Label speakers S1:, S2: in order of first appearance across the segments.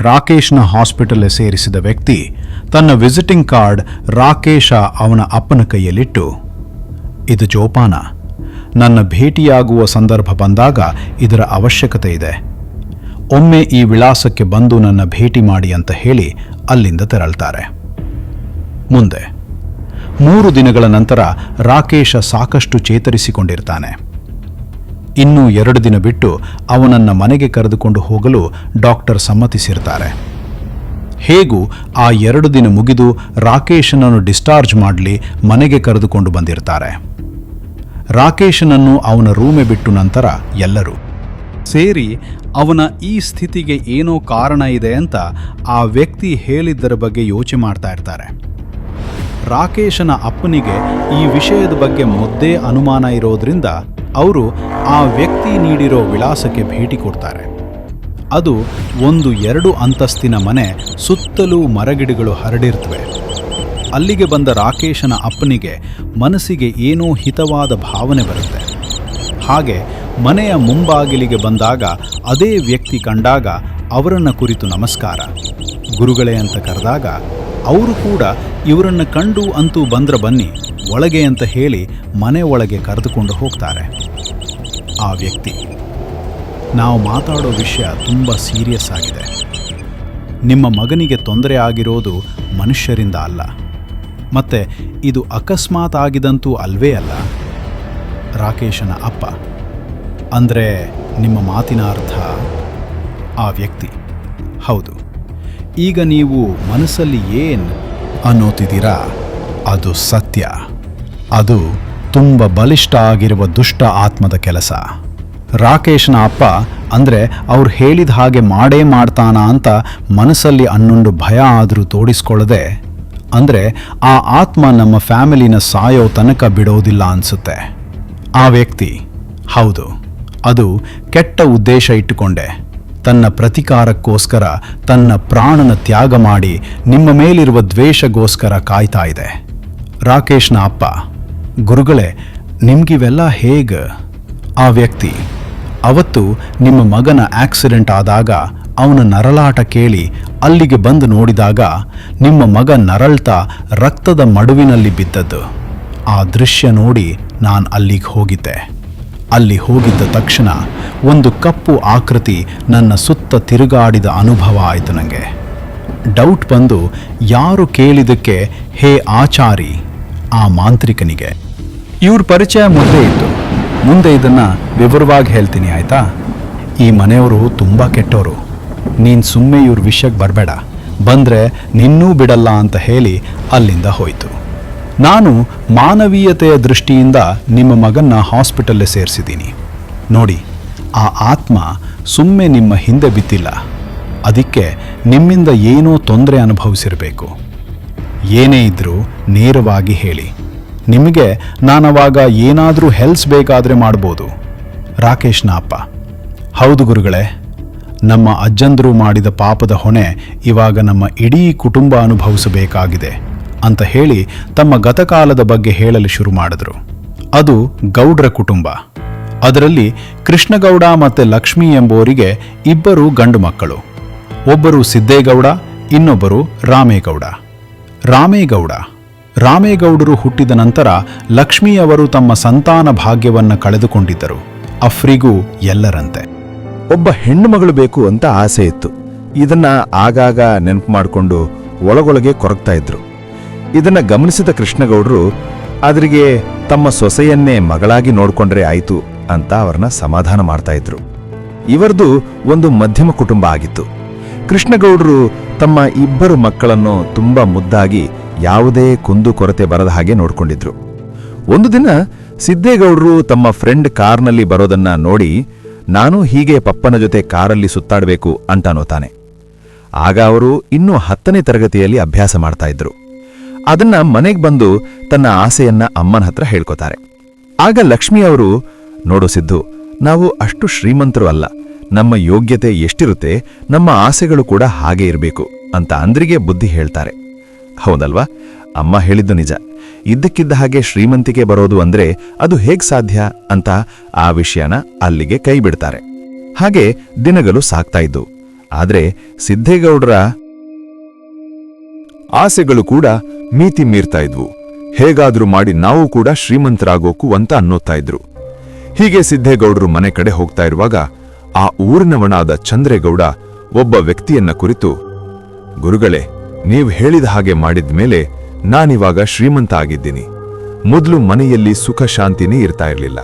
S1: ರಾಕೇಶ್ನ hospital ಸೇರಿಸಿದ ವ್ಯಕ್ತಿ ತನ್ನ ವಿಸಿಟಿಂಗ್ ಕಾರ್ಡ್ ರಾಕೇಶ ಅವನ ಅಪ್ಪನ ಕೈಯಲ್ಲಿಟ್ಟು, ಇದು ಜೋಪಾನ. ನನ್ನ ಭೇಟಿಯಾಗುವ ಸಂದರ್ಭ ಬಂದಾಗ ಇದರ ಅವಶ್ಯಕತೆ ಇದೆ. ಒಮ್ಮೆ ಈ ವಿಳಾಸಕ್ಕೆ ಬಂದು ನನ್ನ ಭೇಟಿ ಮಾಡಿ ಅಂತ ಹೇಳಿ ಅಲ್ಲಿಂದ ತೆರಳ್ತಾರೆ. ಮುಂದೆ. ಮೂರು ದಿನಗಳ ನಂತರ ರಾಕೇಶ ಸಾಕಷ್ಟು ಚೇತರಿಸಿಕೊಂಡಿರ್ತಾನೆ. ಇನ್ನು ಎರಡು ದಿನ ಬಿಟ್ಟು ಅವನನ್ನ ಮನೆಗೆ ಕರೆದುಕೊಂಡು ಹೋಗಲು ಡಾಕ್ಟರ್ ಸಮ್ಮತಿಸಿರ್ತಾರೆ. ಹೇಗೂ ಆ ಎರಡು ದಿನ ಮುಗಿದು ರಾಕೇಶನನ್ನು ಡಿಸ್ಚಾರ್ಜ್ ಮಾಡಲಿ ಮನೆಗೆ ಕರೆದುಕೊಂಡು ಬಂದಿರ್ತಾರೆ. ರಾಕೇಶನನ್ನು ಅವನ ರೂಮೆ ಬಿಟ್ಟು ನಂತರ ಎಲ್ಲರೂ ಸೇರಿ ಅವನ ಈ ಸ್ಥಿತಿಗೆ ಏನೋ ಕಾರಣ ಇದೆ ಅಂತ ಆ ವ್ಯಕ್ತಿ ಹೇಳಿದ್ದರ ಬಗ್ಗೆ ಯೋಚನೆ ಮಾಡ್ತಾ ಇರ್ತಾರೆ. ರಾಕೇಶನ ಅಪ್ಪನಿಗೆ ಈ ವಿಷಯದ ಬಗ್ಗೆ ಮೊದ್ದೇ ಅನುಮಾನ ಇರೋದ್ರಿಂದ ಅವರು ಆ ವ್ಯಕ್ತಿ ನೀಡಿರೋ ವಿಳಾಸಕ್ಕೆ ಭೇಟಿ ಕೊಡ್ತಾರೆ. ಅದು ಒಂದು ಎರಡು ಅಂತಸ್ತಿನ ಮನೆ ಸುತ್ತಲೂ ಮರಗಿಡಗಳು ಹರಡಿರ್ತವೆ ಅಲ್ಲಿಗೆ ಬಂದ ರಾಕೇಶನ ಅಪ್ಪನಿಗೆ ಮನಸ್ಸಿಗೆ ಏನೋ ಹಿತವಾದ ಭಾವನೆ ಬರುತ್ತೆ. ಹಾಗೆ ಮನೆಯ ಮುಂಬಾಗಿಲಿಗೆ ಬಂದಾಗ ಅದೇ ವ್ಯಕ್ತಿ ಕಂಡಾಗ ಅವರನ್ನು ಕುರಿತು ನಮಸ್ಕಾರ. ಗುರುಗಳೇ ಅಂತ ಕರೆದಾಗ, ಅವರು ಕೂಡ ಇವರನ್ನು ಕಂಡು ಅಂತೂ ಬಂದ್ರ ಬನ್ನಿ. ಒಳಗೆ ಅಂತ ಹೇಳಿ ಮನೆ ಒಳಗೆ ಕರೆದುಕೊಂಡು ಹೋಗ್ತಾರೆ. ಆ ವ್ಯಕ್ತಿ, ನಾವು ಮಾತಾಡೋ ವಿಷಯ ತುಂಬ ಸೀರಿಯಸ್ ಆಗಿದೆ. ನಿಮ್ಮ ಮಗನಿಗೆ ತೊಂದರೆ ಆಗಿರೋದು ಮನುಷ್ಯರಿಂದ ಅಲ್ಲ. ಮತ್ತೆ ಇದು ಅಕಸ್ಮಾತ್ ಆಗಿದಂತೂ ಅಲ್ವೇ ಅಲ್ಲ? ರಾಕೇಶನ ಅಪ್ಪ, ಅಂದರೆ ನಿಮ್ಮ ಮಾತಿನ ಅರ್ಥ? ಆ ವ್ಯಕ್ತಿ, ಹೌದು. ಈಗ ನೀವು ಮನಸ್ಸಲ್ಲಿ ಏನು ಅನ್ನೋತಿದ್ದೀರಾ? ಅದು ಸತ್ಯ. ಅದು ತುಂಬ ಬಲಿಷ್ಠ ಆಗಿರುವ ದುಷ್ಟ ಆತ್ಮದ ಕೆಲಸ. ರಾಕೇಶನ ಅಪ್ಪ ಅಂದರೆ ಅವ್ರು ಹೇಳಿದ ಹಾಗೆ ಮಾಡೇ ಮಾಡ್ತಾನ ಅಂತ ಮನಸ್ಸಲ್ಲಿ ಅನ್ನೊಂದು ಭಯ ಆದರೂ ತೋಡಿಸ್ಕೊಳ್ಳದೆ, ಅಂದರೆ ಆ ಆತ್ಮ ನಮ್ಮ ಫ್ಯಾಮಿಲಿನ ಸಾಯೋ ತನಕ ಬಿಡೋದಿಲ್ಲ ಅನಿಸುತ್ತೆ. ಆ ವ್ಯಕ್ತಿ, ಹೌದು, ಅದು ಕೆಟ್ಟ ಉದ್ದೇಶ ಇಟ್ಟುಕೊಂಡೆ. ತನ್ನ ಪ್ರತಿಕಾರಕ್ಕೋಸ್ಕರ ತನ್ನ ಪ್ರಾಣನ ತ್ಯಾಗ ಮಾಡಿ ನಿಮ್ಮ ಮೇಲಿರುವ ದ್ವೇಷಗೋಸ್ಕರ ಕಾಯ್ತಾ ಇದೆ. ರಾಕೇಶ್ನ ಅಪ್ಪ ಗುರುಗಳೇ, ನಿಮ್ಗಿವೆಲ್ಲ ಹೇಗೆ? ಆ ವ್ಯಕ್ತಿ ಅವತ್ತು ನಿಮ್ಮ ಮಗನ ಆಕ್ಸಿಡೆಂಟ್ ಆದಾಗ ಅವನ ನರಳಾಟ ಕೇಳಿ ಅಲ್ಲಿಗೆ ಬಂದು ನೋಡಿದಾಗ ನಿಮ್ಮ ಮಗ ನರಳ್ತಾ ರಕ್ತದ ಮಡುವಿನಲ್ಲಿ ಬಿದ್ದದ್ದು. ಆ ದೃಶ್ಯ ನೋಡಿ ನಾನು ಅಲ್ಲಿಗೆ ಹೋಗಿದ್ದೆ. ಅಲ್ಲಿ ಹೋಗಿದ್ದ ತಕ್ಷಣ ಒಂದು ಕಪ್ಪು ಆಕೃತಿ ನನ್ನ ಸುತ್ತ ತಿರುಗಾಡಿದ ಅನುಭವ ಆಯಿತು ನನಗೆ ಡೌಟ್ ಬಂದು ಯಾರು ಕೇಳಿದಕ್ಕೆ ಹೇ ಆಚಾರಿ, ಆ ಮಾಂತ್ರಿಕನಿಗೆ. ಇವ್ರ ಪರಿಚಯ ಮುಂದೆ ಇತ್ತು. ಮುಂದೆ ಇದನ್ನ ವಿವರವಾಗಿ ಹೇಳ್ತೀನಿ, ಆಯ್ತಾ? ಈ ಮನೆಯವರು ತುಂಬ ಕೆಟ್ಟವರು ನೀನು ಸುಮ್ಮನೆ ಇವ್ರ ವಿಷಯಕ್ಕೆ ಬರಬೇಡ. ಬಂದರೆ ನಿನ್ನೂ ಬಿಡಲ್ಲ ಅಂತ ಹೇಳಿ ಅಲ್ಲಿಂದ ಹೋಯಿತು. ನಾನು ಮಾನವೀಯತೆಯ ದೃಷ್ಟಿಯಿಂದ ನಿಮ್ಮ ಮಗನ್ನ ಹಾಸ್ಪಿಟಲ್ಲೇ ಸೇರಿಸಿದ್ದೀನಿ. ನೋಡಿ, ಆ ಆತ್ಮ ಸುಮ್ಮನೆ ನಿಮ್ಮ ಹಿಂದೆ ಬಿದ್ದಿಲ್ಲ. ಅದಕ್ಕೆ ನಿಮ್ಮಿಂದ ಏನೋ ತೊಂದರೆ ಅನುಭವಿಸಿರಬೇಕು. ಏನೇ ಇದ್ದರೂ ನೇರವಾಗಿ ಹೇಳಿ. ನಿಮಗೆ ನಾನವಾಗ ಏನಾದರೂ ಹೆಲ್ಸ್ ಬೇಕಾದರೆ ಮಾಡ್ಬೋದು. ರಾಕೇಶ್ನ ಅಪ್ಪ ಹೌದು ಗುರುಗಳೇ, ನಮ್ಮ ಅಜ್ಜಂದರು ಮಾಡಿದ ಪಾಪದ ಹೊಣೆ ಇವಾಗ ನಮ್ಮ ಇಡೀ ಕುಟುಂಬ ಅನುಭವಿಸಬೇಕಾಗಿದೆ ಅಂತ ಹೇಳಿ ತಮ್ಮ ಗತಕಾಲದ ಬಗ್ಗೆ ಹೇಳಲು ಶುರು ಮಾಡಿದ್ರು. ಅದು ಗೌಡ್ರ ಕುಟುಂಬ. ಅದರಲ್ಲಿ ಕೃಷ್ಣಗೌಡ ಮತ್ತು ಲಕ್ಷ್ಮಿ ಎಂಬುವರಿಗೆ ಇಬ್ಬರು ಗಂಡು ಮಕ್ಕಳು. ಒಬ್ಬರು ಸಿದ್ದೇಗೌಡ, ಇನ್ನೊಬ್ಬರು ರಾಮೇಗೌಡ. ರಾಮೇಗೌಡ ರಾಮೇಗೌಡರು ಹುಟ್ಟಿದ ನಂತರ ಲಕ್ಷ್ಮಿಯವರು ತಮ್ಮ ಸಂತಾನ ಭಾಗ್ಯವನ್ನು ಕಳೆದುಕೊಂಡಿದ್ದರು. ಅಫ್ರಿಗೂ ಎಲ್ಲರಂತೆ.
S2: ಒಬ್ಬ ಹೆಣ್ಣುಮಗಳು ಬೇಕು ಅಂತ ಆಸೆ ಇತ್ತು. ಇದನ್ನ ಆಗಾಗ ನೆನಪು ಮಾಡಿಕೊಂಡು ಒಳಗೊಳಗೆ ಕೊರಗ್ತಾ ಇದ್ರು. ಇದನ್ನ ಗಮನಿಸಿದ ಕೃಷ್ಣಗೌಡರು, ಅದರಿಗೆ ತಮ್ಮ ಸೊಸೆಯನ್ನೇ ಮಗಳಾಗಿ ನೋಡಿಕೊಂಡ್ರೆ ಆಯಿತು ಅಂತ ಅವರನ್ನ ಸಮಾಧಾನ ಮಾಡ್ತಾ ಇದ್ರು. ಇವರದು ಒಂದು ಮಧ್ಯಮ ಕುಟುಂಬ ಆಗಿತ್ತು. ಕೃಷ್ಣಗೌಡರು ತಮ್ಮ ಇಬ್ಬರು ಮಕ್ಕಳನ್ನು ತುಂಬಾ ಮುದ್ದಾಗಿ ಯಾವುದೇ ಕುಂದು ಕೊರತೆ ಬರದ ಹಾಗೆ ನೋಡ್ಕೊಂಡಿದ್ರು. ಒಂದು ದಿನ ಸಿದ್ದೇಗೌಡರು ತಮ್ಮ ಫ್ರೆಂಡ್ ಕಾರ್ನಲ್ಲಿ ಬರೋದನ್ನ ನೋಡಿ, ನಾನು ಹೀಗೆ ಪಪ್ಪನ ಜೊತೆ ಕಾರಲ್ಲಿ ಸುತ್ತಾಡಬೇಕು ಅಂತಾನೋ ತಾನೆ. ಆಗ ಅವರು ಇನ್ನೂ ಹತ್ತನೇ ತರಗತಿಯಲ್ಲಿ ಅಭ್ಯಾಸ ಮಾಡ್ತಾ ಇದ್ರು. ಅದನ್ನ ಮನೆಗೆ ಬಂದು ತನ್ನ ಆಸೆಯನ್ನ ಅಮ್ಮನ ಹತ್ರ ಹೇಳ್ಕೊತಾರೆ. ಆಗ ಲಕ್ಷ್ಮಿ ಅವರು, ನೋಡು ಸಿದ್ದು, ನಾವು ಅಷ್ಟು ಶ್ರೀಮಂತರು ಅಲ್ಲ. ನಮ್ಮ ಯೋಗ್ಯತೆ ಎಷ್ಟಿರುತ್ತೆ, ನಮ್ಮ ಆಸೆಗಳು ಕೂಡ ಹಾಗೆ ಇರಬೇಕು ಅಂತ ಅಂದ್ರಿಗೆ ಬುದ್ಧಿ ಹೇಳ್ತಾರೆ. ಹೌದಲ್ವಾ? ಅಮ್ಮ ಹೇಳಿದ್ದು ನಿಜ. ಇದ್ದಕ್ಕಿದ್ದ ಹಾಗೆ ಶ್ರೀಮಂತಿಕೆ ಬರೋದು ಅಂದ್ರೆ ಅದು ಹೇಗ್ ಸಾಧ್ಯ ಅಂತ ಆ ವಿಷಯನ ಅಲ್ಲಿಗೆ ಕೈ ಬಿಡ್ತಾರೆ. ಹಾಗೆ ದಿನಗಳು ಸಾಗ್ತಾ ಇದ್ದು ಆದ್ರೆ ಸಿದ್ದೇಗೌಡರ ಆಸೆಗಳು ಕೂಡ ಮೀತಿ ಮೀರ್ತಾ ಇದ್ವು. ಹೇಗಾದ್ರೂ ಮಾಡಿ ನಾವು ಕೂಡ ಶ್ರೀಮಂತರಾಗೋಕು ಅಂತ ಅನ್ನೋತಾ ಇದ್ರು. ಹೀಗೆ ಸಿದ್ದೇಗೌಡರು ಮನೆ ಕಡೆ ಹೋಗ್ತಾ ಇರುವಾಗ ಆ ಊರಿನವನಾದ ಚಂದ್ರೇಗೌಡ ಒಬ್ಬ ವ್ಯಕ್ತಿಯನ್ನ ಕುರಿತು, ಗುರುಗಳೇ ನೀವು ಹೇಳಿದ ಹಾಗೆ ಮಾಡಿದ ಮೇಲೆ ನಾನಿವಾಗ ಶ್ರೀಮಂತ ಆಗಿದ್ದೀನಿ. ಮೊದಲು ಮನೆಯಲ್ಲಿ ಸುಖ ಶಾಂತಿನೇ ಇರ್ತಾ ಇರಲಿಲ್ಲ.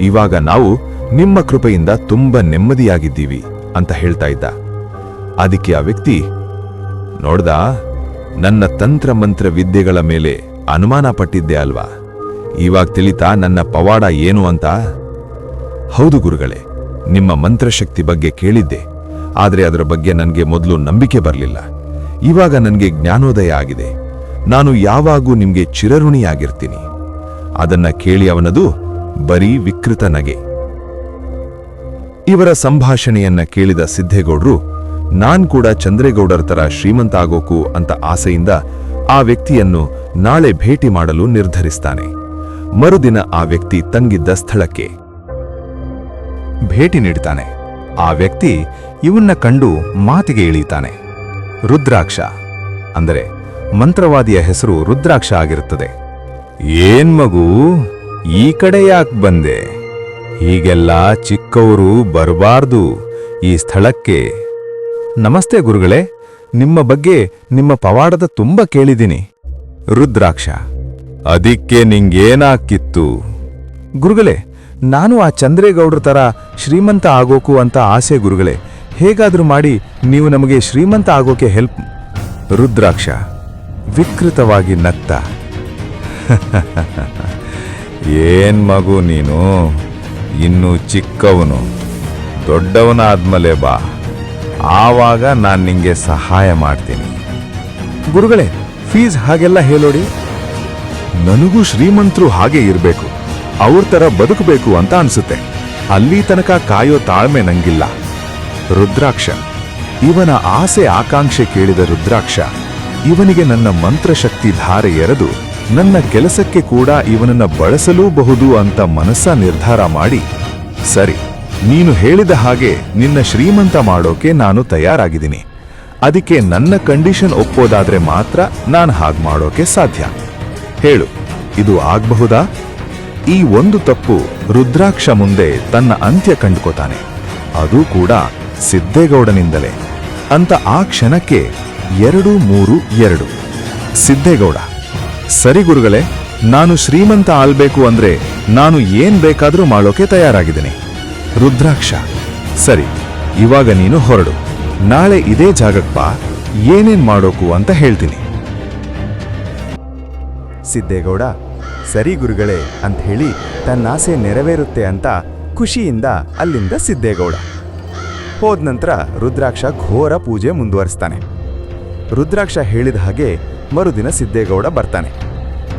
S2: ಇವಾಗ ನಾವು ನಿಮ್ಮ ಕೃಪೆಯಿಂದ ತುಂಬಾ ನೆಮ್ಮದಿಯಾಗಿದ್ದೀವಿ ಅಂತ ಹೇಳ್ತಾ ಇದ್ದ. ಅದಕ್ಕೆ ಆ ವ್ಯಕ್ತಿ, ನೋಡ್ದ, ನನ್ನ ತಂತ್ರ ಮಂತ್ರ ವಿದ್ಯೆಗಳ ಮೇಲೆ ಅನುಮಾನ ಪಟ್ಟಿದ್ದೆ ಅಲ್ವಾ? ಇವಾಗ ತಿಳಿತಾ ನನ್ನ ಪವಾಡ ಏನು ಅಂತ? ಹೌದು ಗುರುಗಳೇ, ನಿಮ್ಮ ಮಂತ್ರಶಕ್ತಿ ಬಗ್ಗೆ ಕೇಳಿದ್ದೆ. ಆದರೆ ಅದರ ಬಗ್ಗೆ ನನಗೆ ಮೊದಲು ನಂಬಿಕೆ ಬರಲಿಲ್ಲ. ಇವಾಗ ನನಗೆ ಜ್ಞಾನೋದಯ ಆಗಿದೆ. ನಾನು ಯಾವಾಗೂ ನಿಮಗೆ ಚಿರಋಣಿಯಾಗಿರ್ತೀನಿ. ಅದನ್ನ ಕೇಳಿ ಅವನದು ಬರೀ ವಿಕೃತ ನಗೆ. ಇವರ ಸಂಭಾಷಣೆಯನ್ನ ಕೇಳಿದ ಸಿದ್ದೇಗೌಡರು ನಾನ್ ಕೂಡ ಚಂದ್ರೇಗೌಡರ ತರ ಶ್ರೀಮಂತ ಆಗೋಕು ಅಂತ ಆಸೆಯಿಂದ ಆ ವ್ಯಕ್ತಿಯನ್ನು ನಾಳೆ ಭೇಟಿ ಮಾಡಲು ನಿರ್ಧರಿಸ್ತಾನೆ. ಮರುದಿನ ಆ ವ್ಯಕ್ತಿ ತಂಗಿದ್ದ ಸ್ಥಳಕ್ಕೆ ಭೇಟಿ ನೀಡ್ತಾನೆ. ಆ ವ್ಯಕ್ತಿ ಇವನ್ನ ಕಂಡು ಮಾತಿಗೆ ಇಳೀತಾನೆ. ರುದ್ರಾಕ್ಷ. ಅಂದರೆ ಮಂತ್ರವಾದಿಯ ಹೆಸರು ರುದ್ರಾಕ್ಷ ಆಗಿರುತ್ತದೆ. ಏನ್ ಮಗು, ಈ ಕಡೆ ಯಾಕೆ ಬಂದೆ? ಹೀಗೆಲ್ಲ ಚಿಕ್ಕವರು ಬರಬಾರ್ದು ಈ ಸ್ಥಳಕ್ಕೆ. ನಮಸ್ತೆ ಗುರುಗಳೇ, ನಿಮ್ಮ ಬಗ್ಗೆ ನಿಮ್ಮ ಪವಾಡದ ತುಂಬ ಕೇಳಿದ್ದೀನಿ. ರುದ್ರಾಕ್ಷ. ಅದಿಕ್ಕೆ ನಿಂಗೇನಾಕಿತ್ತು ಗುರುಗಳೇ, ನಾನು ಆ ಚಂದ್ರೇಗೌಡ್ರ ತರ ಶ್ರೀಮಂತ ಆಗೋಕು ಅಂತ ಆಸೆ ಗುರುಗಳೇ. ಹೇಗಾದ್ರೂ ಮಾಡಿ ನೀವು ನಮಗೆ ಶ್ರೀಮಂತ ಆಗೋಕೆ ಹೆಲ್ಪ್ ರುದ್ರಾಕ್ಷ, ವಿಕೃತವಾಗಿ ನಕ್ತ ಏನ್ ಮಗು ನೀನು? ಇನ್ನು ಚಿಕ್ಕವನು. ದೊಡ್ಡವನಾದ್ಮೇಲೆ ಬಾ. ಆವಾಗ ನಾನು ನಿಂಗೆ ಸಹಾಯ ಮಾಡ್ತೀನಿ. ಗುರುಗಳೇ ಫೀಸ್ ಹಾಗೆಲ್ಲ ಹೇಳೋಡಿ? ನನಗೂ ಶ್ರೀಮಂತರು ಹಾಗೆ ಇರಬೇಕು. ಅವ್ರ ಥರ ಬದುಕಬೇಕು ಅಂತ ಅನ್ಸುತ್ತೆ. ಅಲ್ಲಿ ತನಕ ಕಾಯೋ ತಾಳ್ಮೆ ನಂಗಿಲ್ಲ. ರುದ್ರಾಕ್ಷ. ಇವನ ಆಸೆ ಆಕಾಂಕ್ಷೆ ಕೇಳಿದ ರುದ್ರಾಕ್ಷ, ಇವನಿಗೆ ನನ್ನ ಮಂತ್ರಶಕ್ತಿ ಧಾರೆ ಎರೆದು, ನನ್ನ ಕೆಲಸಕ್ಕೆ ಕೂಡ ಇವನನ್ನ ಬಳಸಲೂಬಹುದು ಅಂತ ಮನಸ್ಸ ನಿರ್ಧಾರ ಮಾಡಿ, ಸರಿ, ನೀನು ಹೇಳಿದ ಹಾಗೆ ನಿನ್ನ ಶ್ರೀಮಂತ ಮಾಡೋಕೆ ನಾನು ತಯಾರಾಗಿದ್ದೀನಿ. ಅದಕ್ಕೆ ನನ್ನ ಕಂಡೀಷನ್ ಒಪ್ಪೋದಾದ್ರೆ ಮಾತ್ರ ನಾನು ಹಾಗೆ ಮಾಡೋಕೆ ಸಾಧ್ಯ. ಹೇಳು, ಇದು ಆಗಬಹುದಾ? ಈ ಒಂದು ತಪ್ಪು ರುದ್ರಾಕ್ಷ ಮುಂದೆ ತನ್ನ ಅಂತ್ಯ ಕಂಡುಕೋತಾನೆ. ಅದೂ ಕೂಡ ಸಿದ್ದೇಗೌಡನಿಂದಲೇ. ಅಂತ ಆ ಕ್ಷಣಕ್ಕೆ ಎರಡು ಮೂರು ಎರಡು. ಸಿದ್ದೇಗೌಡ, ಸರಿ ಗುರುಗಳೇ, ನಾನು ಶ್ರೀಮಂತ ಆಲ್ಬೇಕು ಅಂದ್ರೆ ನಾನು ಏನ್ ಬೇಕಾದ್ರೂ ಮಾಡೋಕೆ ತಯಾರಾಗಿದ್ದೀನಿ. ರುದ್ರಾಕ್ಷ, ಸರಿ, ಇವಾಗ ನೀನು ಹೊರಡು. ನಾಳೆ ಇದೇ ಜಾಗಕ್ಕೆ ಏನೇನ್ ಮಾಡೋಕು ಅಂತ ಹೇಳ್ತೀನಿ. ಸಿದ್ದೇಗೌಡ, ಸರಿ ಗುರುಗಳೇ ಅಂತ ಹೇಳಿ ತನ್ನಾಸೆ ನೆರವೇರುತ್ತೆ ಅಂತ ಖುಷಿಯಿಂದ ಅಲ್ಲಿಂದ ಸಿದ್ದೇಗೌಡ. ಹೋದ ನಂತರ ರುದ್ರಾಕ್ಷ ಘೋರ ಪೂಜೆ ಮುಂದುವರಿಸ್ತಾನೆ. ರುದ್ರಾಕ್ಷ ಹೇಳಿದ ಹಾಗೆ ಮರುದಿನ ಸಿದ್ದೇಗೌಡ ಬರ್ತಾನೆ.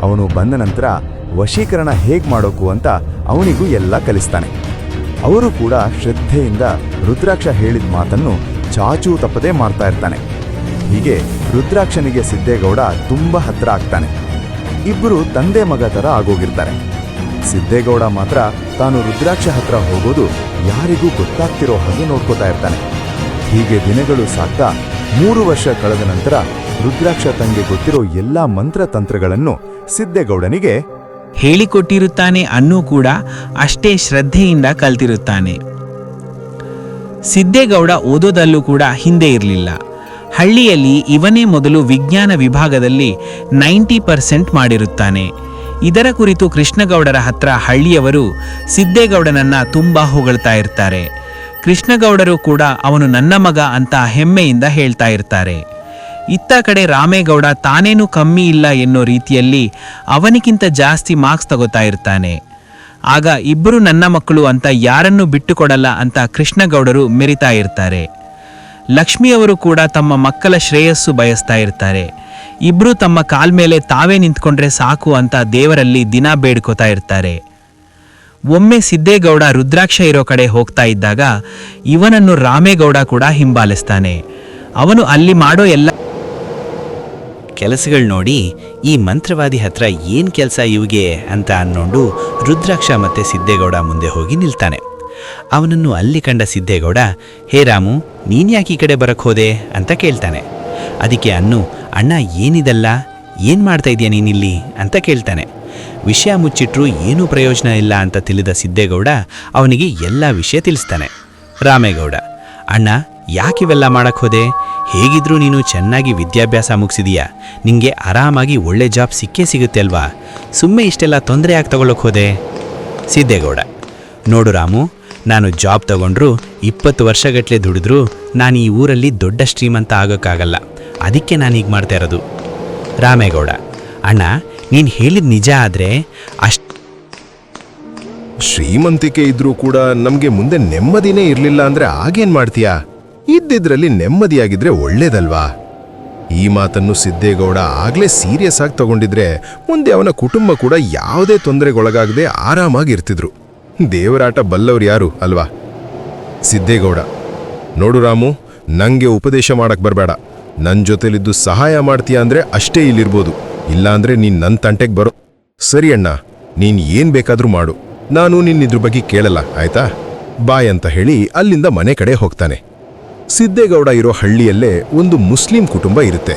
S2: ಅವನು ಬಂದ ನಂತರ ವಶೀಕರಣ ಹೇಗೆ ಮಾಡೋಕು ಅಂತ ಅವನಿಗೂ ಎಲ್ಲ ಕಲಿಸ್ತಾನೆ. ಅವರು ಕೂಡ ಶ್ರದ್ಧೆಯಿಂದ ರುದ್ರಾಕ್ಷ ಹೇಳಿದ ಮಾತನ್ನು ಚಾಚೂ ತಪ್ಪದೆ ಮಾಡ್ತಾ ಇರ್ತಾನೆ. ಹೀಗೆ ರುದ್ರಾಕ್ಷನಿಗೆ ಸಿದ್ದೇಗೌಡ ತುಂಬಾ ಹತ್ರ ಆಗ್ತಾನೆ. ಇಬ್ಬರು ತಂದೆ ಮಗ ಥರ ಆಗೋಗಿರ್ತಾರೆ. ಸಿದ್ದೇಗೌಡ ಮಾತ್ರ ತಾನು ರುದ್ರಾಕ್ಷ ಹತ್ರ ಹೋಗೋದು ಯಾರಿಗೂ ಗೊತ್ತಾಗ್ತಿರೋ ಹಾಗೆ ನೋಡ್ಕೋತಾ ಇರ್ತಾನೆ. ಹೀಗೆ ದಿನಗಳು ಸಾಕ್ತಾ ಮೂರು ವರ್ಷ ಕಳೆದ ನಂತರ ರುದ್ರಾಕ್ಷ ತಂಗೆ ಗೊತ್ತಿರೋ ಎಲ್ಲಾ ಮಂತ್ರತಂತ್ರಗಳನ್ನು ಸಿದ್ದೇಗೌಡನಿಗೆ
S3: ಹೇಳಿಕೊಟ್ಟಿರುತ್ತಾನೆ ಅನ್ನೂ ಕೂಡ ಅಷ್ಟೇ ಶ್ರದ್ಧೆಯಿಂದ ಕಲ್ತಿರುತ್ತಾನೆ. ಸಿದ್ದೇಗೌಡ ಓದೋದಲ್ಲೂ ಕೂಡ ಹಿಂದೆ ಇರಲಿಲ್ಲ. ಹಳ್ಳಿಯಲ್ಲಿ ಇವನೇ ಮೊದಲು ವಿಜ್ಞಾನ ವಿಭಾಗದಲ್ಲಿ ನೈಂಟಿ ಪರ್ಸೆಂಟ್ ಮಾಡಿರುತ್ತಾನೆ. ಇದರ ಕುರಿತು ಕೃಷ್ಣಗೌಡರ ಹತ್ರ ಹಳ್ಳಿಯವರು ಸಿದ್ದೇಗೌಡನನ್ನ ತುಂಬಾ ಹೊಗಳ್ತಾ ಇರ್ತಾರೆ. ಕೃಷ್ಣಗೌಡರು ಕೂಡ ಅವನು ನನ್ನ ಮಗ ಅಂತ ಹೆಮ್ಮೆಯಿಂದ ಹೇಳ್ತಾ ಇರ್ತಾರೆ. ಇತ್ತ ಕಡೆ ರಾಮೇಗೌಡ ತಾನೇನು ಕಮ್ಮಿ ಇಲ್ಲ ಎನ್ನೋ ರೀತಿಯಲ್ಲಿ ಅವನಿಗಿಂತ ಜಾಸ್ತಿ ಮಾರ್ಕ್ಸ್ ತಗೋತಾ ಇರ್ತಾನೆ. ಆಗ ಇಬ್ಬರು ನನ್ನ ಮಕ್ಕಳು ಅಂತ ಯಾರನ್ನು ಬಿಟ್ಟುಕೊಡಲ್ಲ ಅಂತ ಕೃಷ್ಣಗೌಡರು ಮೆರಿತಾ ಇರ್ತಾರೆ. ಲಕ್ಷ್ಮಿಯವರು ಕೂಡ ತಮ್ಮ ಮಕ್ಕಳ ಶ್ರೇಯಸ್ಸು ಬಯಸ್ತಾ ಇರ್ತಾರೆ. ಇಬ್ಬರು ತಮ್ಮ ಕಾಲ್ ಮೇಲೆ ತಾವೇ ನಿಂತ್ಕೊಂಡ್ರೆ ಸಾಕು ಅಂತ ದೇವರಲ್ಲಿ ದಿನ ಬೇಡ್ಕೋತಾ ಇರ್ತಾರೆ. ಒಮ್ಮೆ ಸಿದ್ದೇಗೌಡ ರುದ್ರಾಕ್ಷ ಇರೋ ಕಡೆ ಹೋಗ್ತಾ ಇದ್ದಾಗ ಇವನನ್ನು ರಾಮೇಗೌಡ ಕೂಡ ಹಿಂಬಾಲಿಸ್ತಾನೆ. ಅವನು ಅಲ್ಲಿ ಮಾಡೋ ಎಲ್ಲ
S4: ಕೆಲಸಗಳು ನೋಡಿ ಈ ಮಂತ್ರವಾದಿ ಹತ್ರ ಏನು ಕೆಲಸ ಇವಿಗೆ ಅಂತ ಅನ್ನೋಂಡು ರುದ್ರಾಕ್ಷ ಮತ್ತೆ ಸಿದ್ದೇಗೌಡ ಮುಂದೆ ಹೋಗಿ ನಿಲ್ತಾನೆ. ಅವನನ್ನು ಅಲ್ಲಿ ಕಂಡ ಸಿದ್ದೇಗೌಡ, ಹೇ ರಾಮು ನೀನ್ಯಾಕೆ ಈ ಕಡೆ ಬರಕ್ಕೆ ಹೋದೆ? ಅಂತ ಕೇಳ್ತಾನೆ. ಅದಕ್ಕೆ ಅನ್ನು, ಅಣ್ಣ ಏನಿದಲ್ಲ? ಏನು ಮಾಡ್ತಾ ಇದೀಯ ನೀನಿಲ್ಲಿ ಅಂತ ಕೇಳ್ತಾನೆ. ವಿಷಯ ಮುಚ್ಚಿಟ್ರೂ ಏನೂ ಪ್ರಯೋಜನ ಇಲ್ಲ ಅಂತ ತಿಳಿದ ಸಿದ್ದೇಗೌಡ ಅವನಿಗೆ ಎಲ್ಲ ವಿಷಯ ತಿಳಿಸ್ತಾನೆ. ರಾಮೇಗೌಡ, ಅಣ್ಣ ಯಾಕಿವೆಲ್ಲ ಮಾಡಕ್ಕೆ ಹೋದೆ? ಹೇಗಿದ್ರೂ ನೀನು ಚೆನ್ನಾಗಿ ವಿದ್ಯಾಭ್ಯಾಸ ಮುಗಿಸಿದೀಯಾ? ನಿಮಗೆ ಆರಾಮಾಗಿ ಒಳ್ಳೆ ಜಾಬ್ ಸಿಕ್ಕೇ ಸಿಗುತ್ತೆ ಅಲ್ವಾ? ಸುಮ್ಮನೆ ಇಷ್ಟೆಲ್ಲ ತೊಂದರೆ ಯಾಕೆ ತಗೊಳ್ಳೋಕೆ ಹೋದೆ? ಸಿದ್ದೇಗೌಡ, ನೋಡು ರಾಮು ನಾನು ಜಾಬ್ ತಗೊಂಡ್ರು ಇಪ್ಪತ್ತು ವರ್ಷಗಟ್ಟಲೆ ದುಡಿದ್ರೂ ನಾನು ಈ ಊರಲ್ಲಿ ದೊಡ್ಡ ಶ್ರೀಮಂತ ಆಗೋಕ್ಕಾಗಲ್ಲ. ಅದಕ್ಕೆ ನಾನು ಈಗ ಮಾಡ್ತಾ ಇರೋದು. ರಾಮೇಗೌಡ, ಅಣ್ಣ, ನೀನು ಹೇಳಿದ ನಿಜ ಆದರೆ ಅಷ್ಟು
S5: ಶ್ರೀಮಂತಿಕೆ ಇದ್ರೂ ಕೂಡ ನಮಗೆ ಮುಂದೆ ನೆಮ್ಮದಿನೇ ಇರಲಿಲ್ಲ ಅಂದರೆ ಆಗೇನು ಮಾಡ್ತೀಯಾ? ಇದ್ದಿದ್ರಲ್ಲಿ ನೆಮ್ಮದಿಯಾಗಿದ್ರೆ ಒಳ್ಳೇದಲ್ವಾ? ಈ ಮಾತನ್ನು ಸಿದ್ದೇಗೌಡ ಆಗಲೇ ಸೀರಿಯಸ್ ಆಗಿ ತಗೊಂಡಿದ್ರೆ ಮುಂದೆ ಅವನ ಕುಟುಂಬ ಕೂಡ ಯಾವುದೇ ತೊಂದರೆಗೊಳಗಾಗದೆ ಆರಾಮಾಗಿರ್ತಿದ್ರು. ದೇವರಾಟ ಬಲ್ಲವ್ರು ಯಾರು ಅಲ್ವಾ? ಸಿದ್ದೇಗೌಡ. ನೋಡು ರಾಮು, ನಂಗೆ ಉಪದೇಶ ಮಾಡಕ್ ಬರಬೇಡ. ನನ್ನ ಜೊತೆಲಿದ್ದು ಸಹಾಯ ಮಾಡ್ತೀಯ ಅಂದ್ರೆ ಅಷ್ಟೇ ಇಲ್ಲಿರ್ಬೋದು. ಇಲ್ಲಾಂದ್ರೆ ನೀನ್ ನನ್ನ ತಂಟೆಗ್ ಬರೋ ಸರಿ ಅಣ್ಣ, ನೀನ್ ಏನ್ ಬೇಕಾದ್ರೂ ಮಾಡು. ನಾನು ನಿನ್ನಿದ್ರ ಬಗ್ಗೆ ಕೇಳಲ್ಲ, ಆಯ್ತಾ? ಬಾಯ್ ಅಂತ ಹೇಳಿ ಅಲ್ಲಿಂದ ಮನೆ ಕಡೆ ಹೋಗ್ತಾನೆ. ಸಿದ್ದೇಗೌಡ ಇರೋ ಹಳ್ಳಿಯಲ್ಲೇ ಒಂದು ಮುಸ್ಲಿಂ ಕುಟುಂಬ ಇರುತ್ತೆ.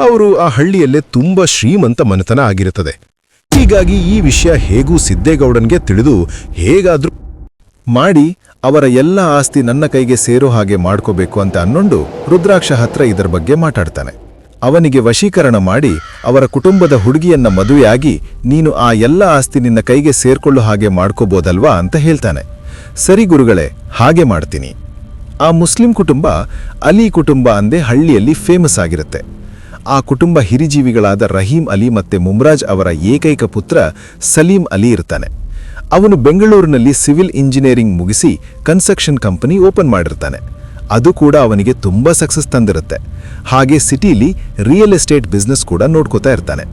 S5: ಅವರು ಆ ಹಳ್ಳಿಯಲ್ಲೇ ತುಂಬಾ ಶ್ರೀಮಂತ ಮನೆತನ ಆಗಿರುತ್ತದೆ. ಹೀಗಾಗಿ ಈ ವಿಷಯ ಹೇಗೂ ಸಿದ್ದೇಗೌಡನ್ಗೆ ತಿಳಿದು ಹೇಗಾದ್ರೂ
S2: ಮಾಡಿ ಅವರ ಎಲ್ಲ ಆಸ್ತಿ ನನ್ನ ಕೈಗೆ ಸೇರೋ ಹಾಗೆ ಮಾಡ್ಕೋಬೇಕು ಅಂತ ಅನ್ನೊಂಡು ರುದ್ರಾಕ್ಷ ಹತ್ರ ಇದರ ಬಗ್ಗೆ ಮಾತಾಡ್ತಾನೆ. ಅವನಿಗೆ ವಶೀಕರಣ ಮಾಡಿ ಅವರ ಕುಟುಂಬದ ಹುಡುಗಿಯನ್ನ ಮದುವೆಯಾಗಿ ನೀನು ಆ ಎಲ್ಲ ಆಸ್ತಿ ನಿನ್ನ ಕೈಗೆ ಸೇರ್ಕೊಳ್ಳೋ ಹಾಗೆ ಮಾಡ್ಕೋಬೋದಲ್ವಾ ಅಂತ ಹೇಳ್ತಾನೆ. ಸರಿ ಗುರುಗಳೇ, ಹಾಗೆ ಮಾಡ್ತೀನಿ. ಆ ಮುಸ್ಲಿಂ ಕುಟುಂಬ ಅಲಿ ಕುಟುಂಬ ಅಂದೇ ಹಳ್ಳಿಯಲ್ಲಿ ಫೇಮಸ್ ಆಗಿರುತ್ತೆ. ಆ ಕುಟುಂಬ ಹಿರಿಜೀವಿಗಳಾದ ರಹೀಂ ಅಲಿ ಮತ್ತೆ ಮುಮ್ರಾಜ್ ಅವರ ಏಕೈಕ ಪುತ್ರ ಸಲೀಂ ಅಲಿ ಇರ್ತಾನೆ. ಅವನು ಬೆಂಗಳೂರಿನಲ್ಲಿ ಸಿವಿಲ್ ಇಂಜಿನಿಯರಿಂಗ್ ಮುಗಿಸಿ ಕನ್ಸ್ಟ್ರಕ್ಷನ್ ಕಂಪನಿ ಓಪನ್ ಮಾಡಿರ್ತಾನೆ. ಅದು ಕೂಡ ಅವನಿಗೆ ತುಂಬ ಸಕ್ಸಸ್ ತಂದಿರುತ್ತೆ. ಹಾಗೆ ಸಿಟಿಲಿ ರಿಯಲ್ ಎಸ್ಟೇಟ್ ಬಿಸ್ನೆಸ್ ಕೂಡ ನೋಡ್ಕೋತಾ ಇರ್ತಾನೆ.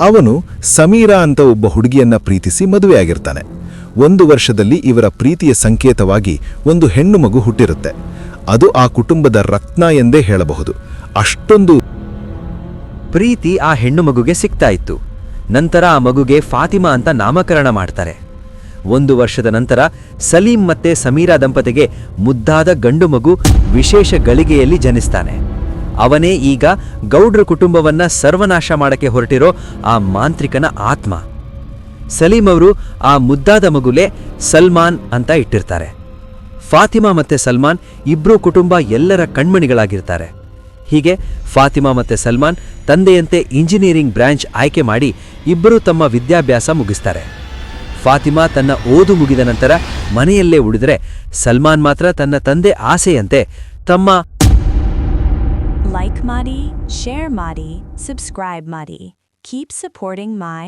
S2: ಅವನು ಸಮೀರಾ ಅಂತ ಒಬ್ಬ ಹುಡುಗಿಯನ್ನ ಪ್ರೀತಿಸಿ ಮದುವೆಯಾಗಿರ್ತಾನೆ. ಒಂದು ವರ್ಷದಲ್ಲಿ ಇವರ ಪ್ರೀತಿಯ ಸಂಕೇತವಾಗಿ ಒಂದು ಹೆಣ್ಣು ಮಗು ಹುಟ್ಟಿರುತ್ತೆ. ಅದು ಆ ಕುಟುಂಬದ ರತ್ನ ಎಂದೇ ಹೇಳಬಹುದು. ಅಷ್ಟೊಂದು
S6: ಪ್ರೀತಿ ಆ ಹೆಣ್ಣು ಮಗುಗೆ ಸಿಗ್ತಾ ಇತ್ತು. ನಂತರ ಆ ಮಗುಗೆ ಫಾತಿಮಾ ಅಂತ ನಾಮಕರಣ ಮಾಡ್ತಾರೆ. ಒಂದು ವರ್ಷದ ನಂತರ ಸಲೀಂ ಮತ್ತೆ ಸಮೀರಾ ದಂಪತಿಗೆ ಮುದ್ದಾದ ಗಂಡು ಮಗು ವಿಶೇಷ ಗಳಿಗೆಯಲ್ಲಿ ಜನಿಸ್ತಾನೆ. ಅವನೇ ಈಗ ಗೌಡ್ರ ಕುಟುಂಬವನ್ನ ಸರ್ವನಾಶ ಮಾಡಕ್ಕೆ ಹೊರಟಿರೋ ಆ ಮಾಂತ್ರಿಕನ ಆತ್ಮ. ಸಲೀಂ ಅವರು ಆ ಮುದ್ದಾದ ಮಗುಲೆ ಸಲ್ಮಾನ್ ಅಂತ ಇಟ್ಟಿರ್ತಾರೆ. ಫಾತಿಮಾ ಮತ್ತೆ ಸಲ್ಮಾನ್ ಇಬ್ರೂ ಕುಟುಂಬ ಎಲ್ಲರ ಕಣ್ಮಣಿಗಳಾಗಿರ್ತಾರೆ. ಹೀಗೆ ಫಾತಿಮಾ ಮತ್ತೆ ಸಲ್ಮಾನ್ ತಂದೆಯಂತೆ ಇಂಜಿನಿಯರಿಂಗ್ ಬ್ರಾಂಚ್ ಆಯ್ಕೆ ಮಾಡಿ ಇಬ್ಬರೂ ತಮ್ಮ ವಿದ್ಯಾಭ್ಯಾಸ ಮುಗಿಸ್ತಾರೆ. ಫಾತಿಮಾ ತನ್ನ ಓದು ಮುಗಿದ ನಂತರ ಮನೆಯಲ್ಲೇ ಉಳಿದರೆ ಸಲ್ಮಾನ್ ಮಾತ್ರ ತನ್ನ ತಂದೆ ಆಸೆಯಂತೆ ತಮ್ಮ
S7: ಲೈಕ್ ಮಾಡಿ ಶೇರ್ ಮಾಡಿ ಸಬ್ಸ್ಕ್ರೈಬ್ ಮಾಡಿ ಕೀಪ್ ಸಪೋರ್ಟಿಂಗ್ my